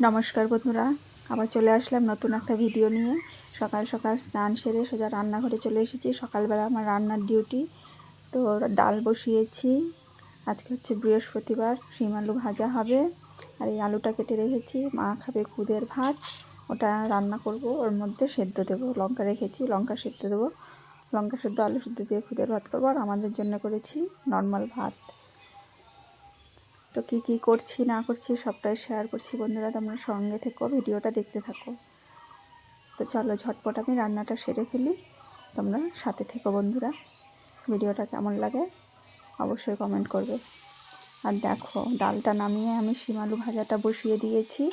নমস্কার বন্ধুরা, আবার চলে আসলাম নতুন একটা ভিডিও নিয়ে। সকাল সকাল স্নান সেরে সোজা রান্নাঘরে চলে এসেছি। সকালবেলা আমার রান্নার ডিউটি, তো ডাল বসিয়েছি। আজকে হচ্ছে বৃহস্পতিবার, শিম আলু ভাজা হবে। আর এই আলুটা কেটে রেখেছি। মা খাবে খুদের ভাত, ওটা রান্না করব। ওর মধ্যে সেদ্ধ দেবো। লঙ্কা রেখেছি, লঙ্কা সেদ্ধ দেবো। লঙ্কা সেদ্ধ, আলু সেদ্ধ দিয়ে খুদের ভাত করব। আর আমাদের জন্য করেছি নর্মাল ভাত। তো কী কী করছি, না করছি, সবটাই শেয়ার করছি বন্ধুরা, তোমরা সঙ্গে থেকো, ভিডিওটা দেখতে থাকো। তো চলো ঝটপট আমি রান্নাটা সেরে ফেলি, তোমরা সাথে থেকো বন্ধুরা। ভিডিওটা কেমন লাগে অবশ্যই কমেন্ট করবে। আর দেখো, ডালটা নামিয়ে আমি শিমালু ভাজাটা বসিয়ে দিয়েছি।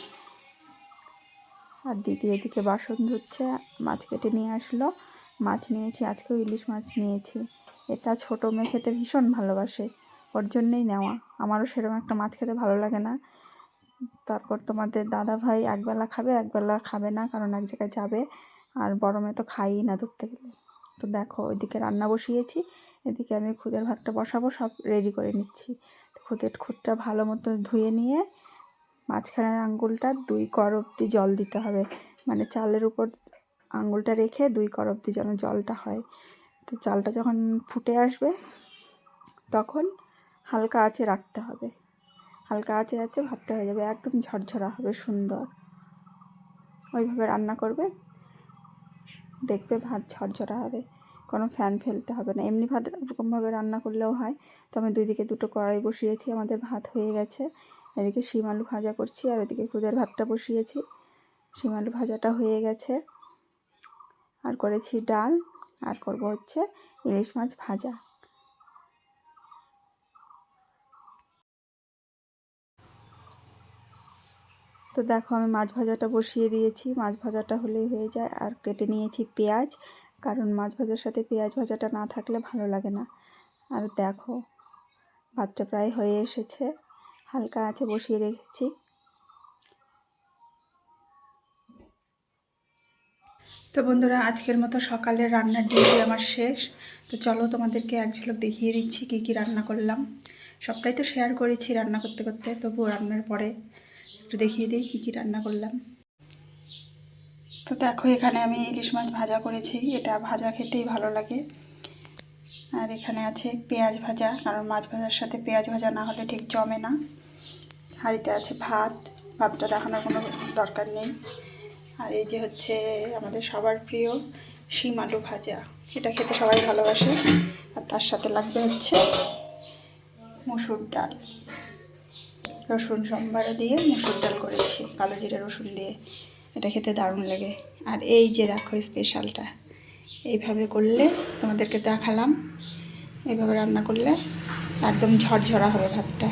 আর দিদি এদিকে বাসন ধুচ্ছে, মাছ কেটে নিয়ে আসলো। মাছ নিয়েছি, আজকেও ইলিশ মাছ নিয়েছি। এটা ছোটো মেয়ে খেতে ভীষণ ভালোবাসে। ওর জন্যেই নেওয়া। আমারও সেরকম একটা মাছ খেতে ভালো লাগে না। তারপর তোমাদের দাদা ভাই একবেলা খাবে একবেলা খাবে না, কারণ এক জায়গায় যাবে। আর মেয়ে তো খাইই না ধরতে গেলে। তো দেখো, ওইদিকে রান্না বসিয়েছি। এদিকে আমি খুদের ভাতটা বসাবো, সব রেডি করে নিচ্ছি। তো খুদের খুদটা ভালো মতো ধুয়ে নিয়ে মাঝখানের আঙ্গুলটা দুই কর অব্দি জল দিতে হবে। মানে চালের উপর আঙ্গুলটা রেখে দুই কর অব্দি যেন জলটা হয়। তো চালটা যখন ফুটে আসবে, তখন হালকা আঁচে রাখতে হবে। হালকা আঁচে আছে ভাতটা হয়ে যাবে একদম ঝরঝরা হবে, সুন্দর। ওইভাবে রান্না করবে, দেখবে ভাত ঝরঝরা হবে, কোনো ফ্যান ফেলতে হবে না। এমনি ভাত ওরকমভাবে রান্না করলেও হয়। তো আমি দুই দিকে দুটো কড়াই বসিয়েছি, আমাদের ভাত হয়ে গেছে। এদিকে শিম আলু ভাজা করছি আর ওদিকে খুদের ভাতটা বসিয়েছি। শিম আলু ভাজাটা হয়ে গেছে। আর করেছি ডাল, আর করব হচ্ছে ইলিশ মাছ ভাজা। তো দেখো আমি মাছ ভাজাটা বসিয়ে দিয়েছি। মাছ ভাজাটা হলেই হয়ে যায়। আর কেটে নিয়েছি পেঁয়াজ। কারণ মাছ ভাজার সাথে পেঁয়াজ ভাজাটা না থাকলে ভালো লাগে না। আর দেখো, ভাতটা প্রায় হয়ে এসেছে। হালকা আছে বসিয়ে রেখেছি। তো বন্ধুরা, আজকের মতো সকালের রান্নার ডিউটি আমার শেষ। তো চলো তোমাদেরকে এক ঝলক দেখিয়ে দিচ্ছি কী কী রান্না করলাম। সবটাই তো শেয়ার করেছি রান্না করতে করতে। তবুও রান্নার পরে একটু দেখিয়ে দিই কী কী রান্না করলাম। তো দেখো, এখানে আমি ইলিশ মাছ ভাজা করেছি। এটা ভাজা খেতেই ভালো লাগে। আর এখানে আছে পেঁয়াজ ভাজা, কারণ মাছ ভাজার সাথে পেঁয়াজ ভাজা না হলে ঠিক জমে না। হাঁড়িতে আছে ভাত, ভাতটা দেখানোর কোনো দরকার নেই। আর এই যে হচ্ছে আমাদের সবার প্রিয় শিম আলু ভাজা, এটা খেতে সবাই ভালোবাসে। আর তার সাথে লাগবে হচ্ছে মুসুর ডাল। রসুন সম্বার দিয়ে মুসুর ডাল করেছি। কালো জিরে রসুন দিয়ে। এটা খেতে দারুণ লাগে। আর এই যে দেখো স্পেশালটা এইভাবে করলে তোমাদেরকে দেখালাম। এইভাবে রান্না করলে একদম ঝরঝরা হবে ভাতটা।